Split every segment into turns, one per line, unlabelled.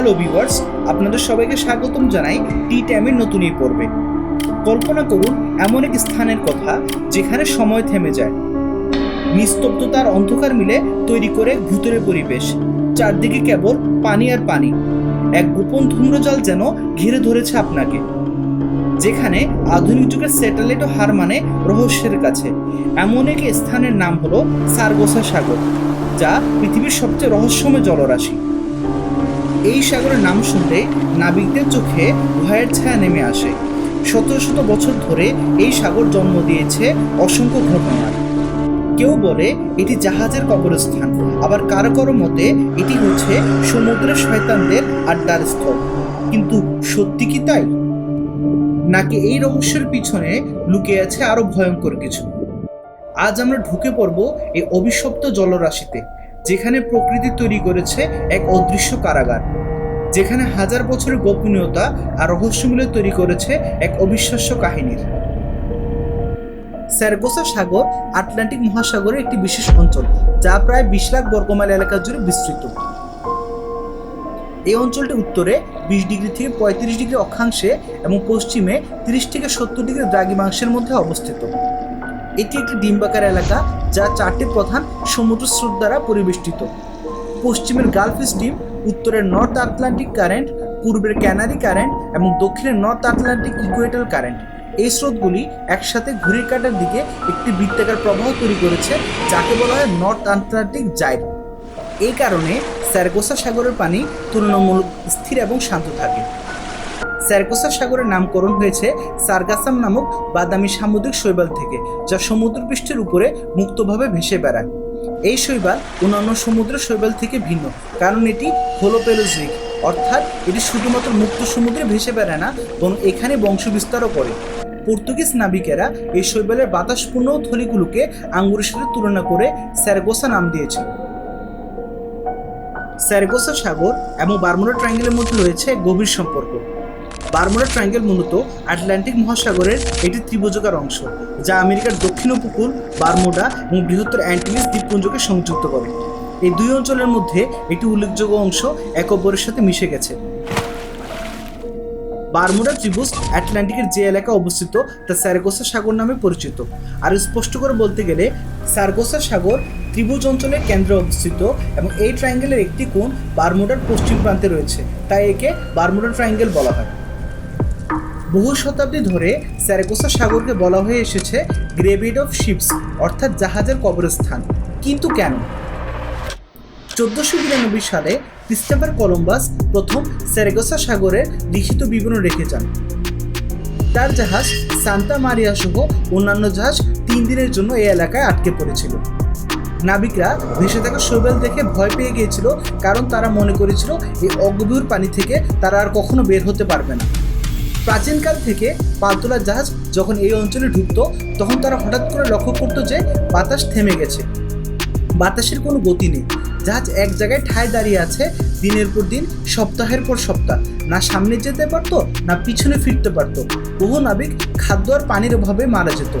Hello viewers আপনাদের সবাইকে স্বাগতম জানাই টি টাইমের নতুন এই পর্বে। কল্পনা করুন, এমন এক স্থানের কথা যেখানে সময় থেমে যায়। নিস্তব্ধতার অন্ধকার মিলে তৈরি করে ভূতরে পরিবেশ, চারদিকে কেবল পানি আর পানি। এক গোপন ধূম্রজাল যেন ঘিরে ধরেছে আপনাকে। যেখানে আধুনিক যুগের স্যাটেলাইটও হার মানে রহস্যের কাছে। এমন এক স্থানের নাম হলো সারগোসা সাগর, যা পৃথিবীর সবচেয়ে রহস্যময় জলরাশি। এই সাগরের নাম শুনলে নাবিকদের চোখে ভয়ের ছায়া নেমে আসে। শত শত বছর ধরে এই সাগর জন্ম দিয়েছে অসংখ্য ঘটনার। কেউ বলে এটি জাহাজের কবরস্থান, আবার কারও কারও মতে এটি হচ্ছে সমুদ্রের শয়তানদের আড্ডার স্থল। কিন্তু সত্যি কি তাই? নাকি এই রহস্যের পিছনে লুকিয়ে আছে আরও ভয়ঙ্কর কিছু? আজ আমরা ঢুকে পড়ব এই অভিশপ্ত জলরাশিতে। যেখানে প্রকৃতি তৈরি করেছে এক অদৃশ্য কারাগার, যেখানে হাজার বছরের গোপনীয়তা আর রহস্য মিলে তৈরি করেছে এক অবিশ্বাস্য কাহিনীর। স্যারগোসা সাগর আটলান্টিক মহাসাগরের একটি বিশেষ অঞ্চল, যা প্রায় বিশ লাখ বর্গমাইল এলাকা জুড়ে বিস্তৃত। এই অঞ্চলটি উত্তরে বিশ ডিগ্রি থেকে পঁয়ত্রিশ ডিগ্রি অক্ষাংশে এবং পশ্চিমে তিরিশ থেকে সত্তর ডিগ্রি দ্রাঘিমাংশের মধ্যে অবস্থিত। এটি একটি ডিম্বাকার এলাকা যা চারটি প্রধান সমুদ্র স্রোত দ্বারা পরিবেষ্টিত। পশ্চিমের গালফ স্ট্রিম উত্তরের নর্থ আটলান্টিক কারেন্ট পূর্বের ক্যানারি কারেন্ট এবং দক্ষিণের নর্থ আটলান্টিক ইকুয়েটাল কারেন্ট এই স্রোতগুলি একসাথে ঘুড়ির কাটার দিকে একটি বৃত্তাকার প্রবাহ তৈরি করেছে, যাকে বলা হয় নর্থ আটলান্টিক জাইড এই কারণে স্যারগোসা সাগরের পানি তুলনামূলক স্থির এবং শান্ত থাকে। স্যারগোসা সাগরের নামকরণ হয়েছে সার্গাসাম নামক বাদামি সামুদ্রিক শৈবাল থেকে, যা সমুদ্রপৃষ্ঠের উপরে মুক্তভাবে ভেসে বেড়ায়। এই শৈবাল অন্যান্য সমুদ্র শৈবাল থেকে ভিন্ন, কারণ এটি হোলোপেলোজিক, অর্থাৎ এটি শুধুমাত্র মুক্ত সমুদ্রে ভেসে বেড়ায় না, বরং এখানে বংশবিস্তারও করে। পর্তুগিজ নাবিকেরা এই শৈবালের বাতাসপূর্ণ থলিগুলোকে আঙ্গুরের সাথে তুলনা করে স্যারগোসা নাম দিয়েছে। স্যারগোসা সাগর এবং বারমুডা ট্রায়াঙ্গেলের মধ্যে রয়েছে গভীর সম্পর্ক। বারমুডা ট্রায়াঙ্গেল মূলত আটলান্টিক মহাসাগরের একটি ত্রিভুজকার অংশ, যা আমেরিকার দক্ষিণ উপকূল, বারমুডা এবং বৃহত্তর অ্যান্টিলিস দ্বীপপুঞ্জকে সংযুক্ত করে। এই দুই অঞ্চলের মধ্যে একটি উল্লেখযোগ্য অংশ এক অপরের সাথে মিশে গেছে। বারমুডা ত্রিভুজ আটলান্টিকের যে এলাকা অবস্থিত, তা স্যারগোসা সাগর নামে পরিচিত। আর স্পষ্ট করে বলতে গেলে সার্গোসা সাগর ত্রিভুজ অঞ্চলের কেন্দ্রে অবস্থিত এবং এই ট্রায়াঙ্গেলের একটি কোণ বারমুডার পশ্চিম প্রান্তে রয়েছে, তাই একে বারমুডা ট্রায়াঙ্গেল বলা হয়। বহু শতাব্দী ধরে স্যারগোসা সাগরকে বলা হয়ে এসেছে গ্রেভিড অফ শিপস, অর্থাৎ জাহাজের কবরস্থান। কিন্তু কেন? চোদ্দশো বিরানব্বই সালে ক্রিস্টোফার কলম্বাস প্রথম স্যারেগোসা সাগরের লিখিত বিবরণ রেখে যান। তার জাহাজ সান্তা মারিয়া সহ অন্যান্য জাহাজ তিন দিনের জন্য এই এলাকায় আটকে পড়েছিল। নাবিকরা ভেসে থাকা শৈবাল দেখে ভয় পেয়ে গিয়েছিল, কারণ তারা মনে করেছিল, এই অগভীর পানি থেকে তারা আর কখনো বের হতে পারবে না। প্রাচীনকাল থেকে পালতোলা জাহাজ যখন এই অঞ্চলে ঢুকতো, তখন তারা হঠাৎ করে লক্ষ্য করতো যে বাতাস থেমে গেছে। বাতাসের কোনো গতি নেই। জাহাজ এক জায়গায় ঠায় দাঁড়িয়ে আছে, দিনের পর দিন, সপ্তাহের পর সপ্তাহ। না সামনে যেতে পারতো, না পিছনে ফিরতে পারতো। বহু নাবিক খাদ্য আর পানির অভাবে মারা যেত।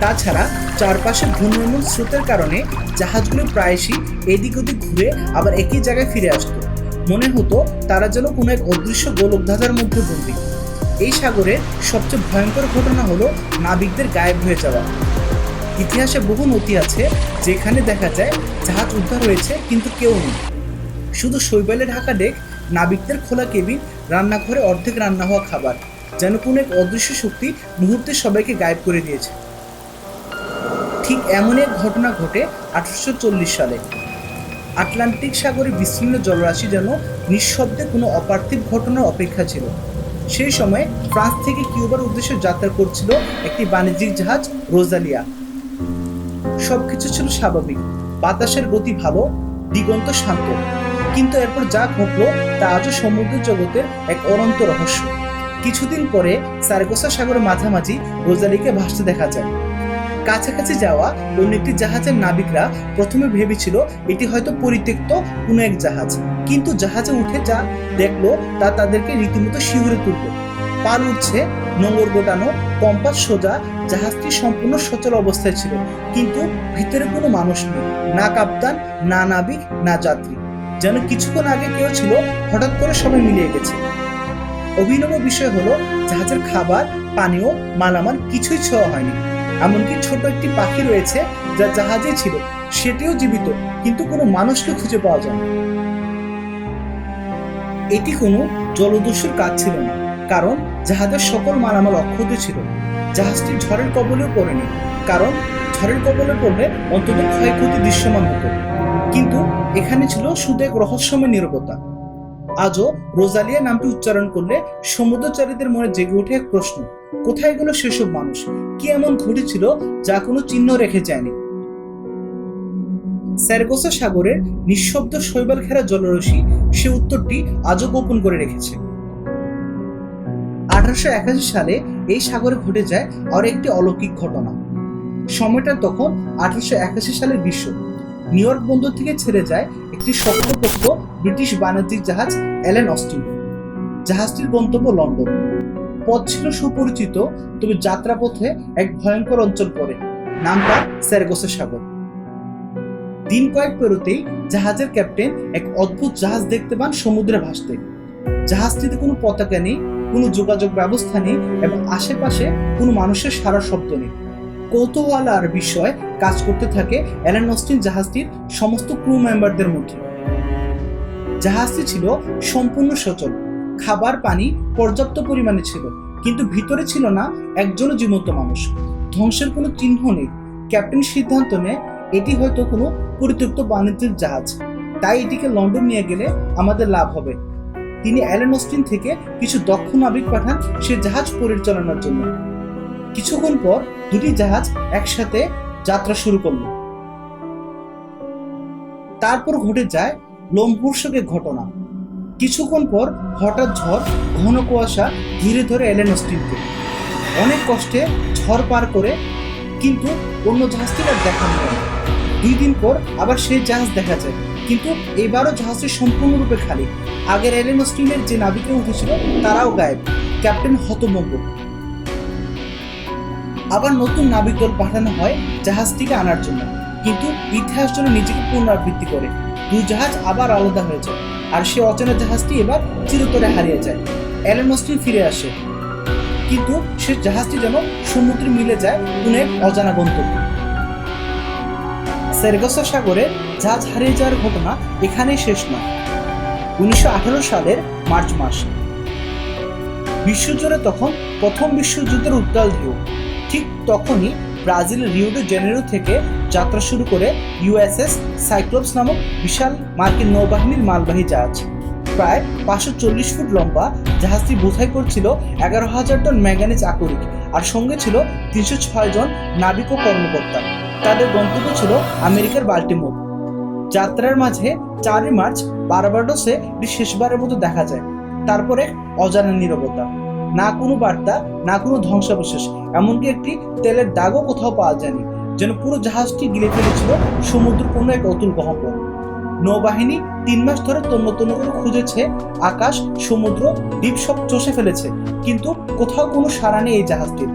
তাছাড়া চারপাশে ঘূর্ণয়মান স্রোতের কারণে জাহাজগুলো প্রায়শই এদিক ওদিক ঘুরে আবার একই জায়গায় ফিরে আসতো। মনে হতো তারা যেন কোনো এক অদৃশ্য গোলকধাঁধার মধ্যে বন্দী এই সাগরের সবচেয়ে ভয়ঙ্কর ঘটনা হলো নাবিকদের গায়েব হয়ে যাওয়া। ইতিহাসে বহু নথি আছে যেখানে দেখা যায় জাহাজ উদ্ধার হয়েছে কিন্তু কেউ নেই। শুধু শৈবালে ঢাকা ডেক, নাবিকদের খোলা কেবিন, রান্নাঘরে অর্ধেক রান্না হওয়া খাবার, যেন কোনো এক অদৃশ্য শক্তি মুহূর্তে সবাইকে গায়েব করে দিয়েছে। ঠিক এমন এক ঘটনা ঘটে আঠারোশো চল্লিশ সালে। আটলান্টিক সাগরে বিস্তীর্ণ জলরাশি যেন নিঃশব্দে কোনো অপার্থিব ঘটনার অপেক্ষা ছিল। সেই সময় ফ্রান্স থেকে কিউবার উদ্দেশ্যে যাত্রা করছিল একটি বাণিজ্যিক জাহাজ রোজালিয়া। সবকিছু ছিল স্বাভাবিক। বাতাসের গতি ভালো, দিগন্ত শান্ত। কিন্তু এরপর যা ঘটলো তা আজও সমুদ্র জগতের এক অনন্ত রহস্য। কিছুদিন পরে সারগোসা সাগরের মাঝামাঝি রোজালিকে ভাসতে দেখা যায়। কাছাকাছি যাওয়া অন্য একটি জাহাজের নাবিকরা প্রথমে ভেবেছিল এটি হয়তো পরিত্যক্ত কোনো এক জাহাজ। কিন্তু জাহাজে উঠে যা দেখল তা তাদেরকে রীতিমতো শিহরে তুলল। পাল উঠছে নোংর গোটানো কম্পাস সোজা, জাহাজটি সম্পূর্ণ সচল অবস্থায় ছিল, কিন্তু ভিতরে কোনো মানুষ নেই, না কাপ্তান, না নাবিক, না যাত্রী। যেন কিছুক্ষণ আগে কেউ ছিল, হঠাৎ করে সবাই মিলিয়ে গেছে। অভিনব বিষয় হলো, জাহাজের খাবার, পানীয়, মালামাল কিছুই ছোঁয়া হয়নি। এমনকি ছোট একটি পাখি রয়েছে যা জাহাজে ছিল, সেটিও জীবিত, কিন্তু কোনো মানুষকে খুঁজে পাওয়া যায় এটি কোনো জলদস্যুর কাজ ছিল না, কারণ জাহাজের সকল মালামাল অক্ষত ছিল। জাহাজটি ঝড়ের কবলেও পড়েনি, কারণ ঝড়ের কবলে পড়লে অন্তত ক্ষয়ক্ষতি দৃশ্যমান হতো। কিন্তু এখানে ছিল এক রহস্যময় নিরবতা। আজও রোজালিয়া নামটি উচ্চারণ করলে সমুদ্রচারীদের মনে জেগে ওঠে এক প্রশ্ন, কোথায় গেল সেসব মানুষ? কি এমন ঘটেছিল যা কোনো চিহ্ন রেখে যায়নি? স্যারগোসা সাগরের নিঃশব্দ শৈবাল ঘেরা জলরশি, সে উত্তরটি আজও গোপন করে রেখেছে। আঠারোশো একাশি সালে এই সাগরে ঘটে যায় আর একটি অলৌকিক ঘটনা। সময়টা তখন আঠারোশো একাশি সালের বিশ্ব। নিউ ইয়র্ক বন্দর থেকে ছেড়ে যায় একটি শক্তপোক্ত ব্রিটিশ বাণিজ্যিক জাহাজ অ্যালেন অস্টিন। জাহাজটির গন্তব্য লন্ডন। পথ ছিল সুপরিচিত, তবে যাত্রাপথে এক ভয়ঙ্কর অঞ্চল পড়ে, নামটা স্যারগোসা সাগর। দিন কয়েক পেরোতেই জাহাজের ক্যাপ্টেন এক অদ্ভুত জাহাজ দেখতে পান সমুদ্রে ভাসতে। জাহাজটিতে কোনো পতাকা নেই, কোনো যোগাযোগ ব্যবস্থা নেই এবং আশেপাশে কোনো মানুষের সারা শব্দ নেই। কৌতূহল আর বিষয় কাজ করতে থাকে অ্যালেন অস্টিন জাহাজটির সমস্ত ক্রু মেম্বারদের মধ্যে। জাহাজটি ছিল সম্পূর্ণ সচল। খাবার, পানি পর্যাপ্ত পরিমাণে ছিল, কিন্তু ভিতরে ছিল না একজনও জীবন্ত মানুষ। ধ্বংসের কোনো চিহ্ন নেই। ক্যাপ্টেন সিদ্ধান্ত নেয়, এটি হয়তো কোনো পরিত্যক্ত বাণিজ্যিক জাহাজ। তাই এটিকে লন্ডন নিয়ে গেলে আমাদের লাভ হবে। তিনি অ্যালেন অস্টিন থেকে কিছু দক্ষ নাবিক পাঠান সে জাহাজ পরিচালনার জন্য। কিছুক্ষণ পর দুটি জাহাজ একসাথে যাত্রা শুরু করল। তারপর ঘটে যায় লোমহর্ষকের ঘটনা। কিছুক্ষণ পর হঠাৎ ঝড়, ঘন কুয়াশা ধীরে ধরে এলেন অস্টিনকে অনেক কষ্টে ঝড় পার করে কিন্তু অন্য জাহাজটির আর দেখা মিলে না। দুই দিন পর আবার সেই জাহাজ দেখা যায়, কিন্তু এবারও জাহাজটি সম্পূর্ণরূপে খালি। আগের এলেন অস্টিনের যে নাবিকে উঠেছিল, তারাও গায়েব। ক্যাপ্টেন হতভম্ব। আবার নতুন নাবিক দল পাঠানো হয় জাহাজটিকে আনার জন্য, কিন্তু ইতিহাস জন্য নিজেকে পুনরাবৃত্তি করে। দুই জাহাজ আবার আলাদা হয়ে যায়, আর সে অচেনা জাহাজটি এবার চিরতরে হারিয়ে যায় অ্যালেন অস্টিন ফিরে আসে। কিন্তু সে জাহাজটি যেন সমুদ্রে মিলে যায় কোন অজানা গন্তব্য। সেরগসা সাগরে জাহাজ হারিয়ে যাওয়ার ঘটনা এখানেই শেষ নয়। উনিশশো সালের মার্চ মাস। বিশ্বজুড়ে তখন প্রথম বিশ্বযুদ্ধের উত্তাল ঢেউ। ঠিক তখনই ব্রাজিলের রিওডো জেনেরো থেকে যাত্রা শুরু করে ইউএসএস সাইক্লোপস নামক বিশাল মার্কিন নৌবাহিনীর মালবাহী জাহাজ। প্রায় পাঁচশো চল্লিশ ফুট লম্বা জাহাজটি বোঝাই করছিল এগারো হাজার টন ম্যাঙ্গানিজ আকরিক আর সঙ্গে ছিল তিনশো ছয় জন নাবিক ও কর্মকর্তা। তাদের গন্তব্য ছিল আমেরিকার বাল্টিমোর। যাত্রার মাঝে চারই মার্চ বারবাডোসে এটি শেষবারের মতো দেখা যায়। তারপরে অজানা নীরবতা। না কোনো বার্তা, না কোনো ধ্বংসাবশেষ, এমনকি একটি তেলের দাগও কোথাও পাওয়া যায়নি। যেন পুরো জাহাজটি গিলে ফেলেছিল সমুদ্র কোনো এক অতুল গহ্বর। নৌবাহিনী তিন মাস ধরে তন্ন করে খুঁজেছে, আকাশ, সমুদ্র, দ্বীপ সব চষে ফেলেছে, কিন্তু কোথাও কোনো সাড়া নেই এই জাহাজটির।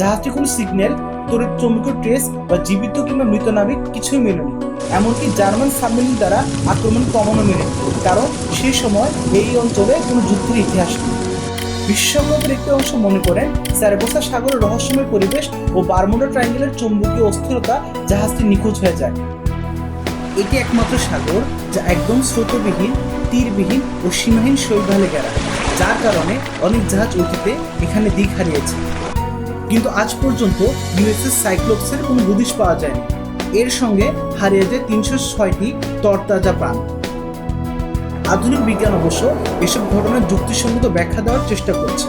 জাহাজটি কোনো সিগন্যাল তড়িৎ চৌম্বকীয় ট্রেস বা জীবিত কিংবা মৃত নাবিক কিছুই মেলেনি, এমনকি জার্মান সাবমেরিন দ্বারা আক্রমণ কমানো মেলেনি, কারণ সেই সময় এই অঞ্চলে কোনো যুদ্ধের ইতিহাস নেই। বিশেষজ্ঞদের একটি অংশ মনে করেন স্যারগোসা সাগরের রহস্যময় পরিবেশ ও বারমুডা ট্রায়াঙ্গেলের চৌম্বকীয় অস্থিরতা জাহাজটি নিখোঁজ হয়ে যায়। এটি একমাত্র সাগর যা একদম স্রোতবিহীন, তীরবিহীন ও সীমাহীন শৈবালে ঘেরা, যার কারণে অনেক জাহাজ অতীতে এখানে দিক হারিয়েছে। কিন্তু আজ পর্যন্ত ইউএসএস সাইক্লোপসের কোনো হদিশ পাওয়া যায়নি। এর সঙ্গে হারিয়ে যায় তিনশো ছয়টি তরতাজা প্রাণ। আধুনিক বিজ্ঞান অবশ্য এসব ঘটনার যুক্তিসঙ্গত ব্যাখ্যা দেওয়ার চেষ্টা করছে।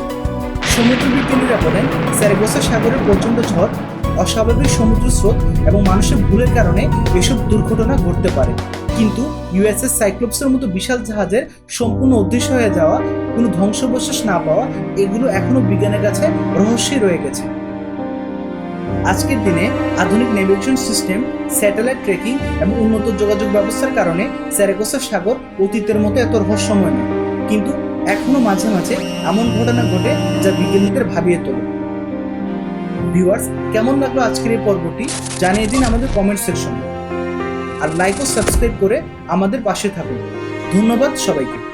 সমুদ্র বিজ্ঞানীরা বলেন, স্যারগোসা সাগরের প্রচণ্ড ঝড়, অস্বাভাবিক সমুদ্র স্রোত এবং মানুষের ভুলের কারণে এসব দুর্ঘটনা ঘটতে পারে। কিন্তু ইউএসএস সাইক্লোপসের মতো বিশাল জাহাজের সম্পূর্ণ অদৃশ্য হয়ে যাওয়া, কোনো ধ্বংসাবশেষ না পাওয়া, এগুলো এখনও বিজ্ঞানের কাছে রহস্যই রয়ে গেছে। আজকের দিনে আধুনিক নেভিগেশন সিস্টেম, স্যাটেলাইট ট্রেকিং এবং উন্নত যোগাযোগ ব্যবস্থার কারণে স্যারেগোসা সাগর অতীতের মতো এত রহস্যময় নয়। কিন্তু এখনও মাঝে মাঝে এমন ঘটনা ঘটে যা বিজ্ঞানীদের ভাবিয়ে তোলে। ভিউয়ার্স, কেমন লাগল আজকের এই পর্বটি? জানিয়ে দিন আমাদের কমেন্ট সেকশনে। আর লাইক ও সাবস্ক্রাইব করে আমাদের পাশে থাকুন। ধন্যবাদ সবাইকে।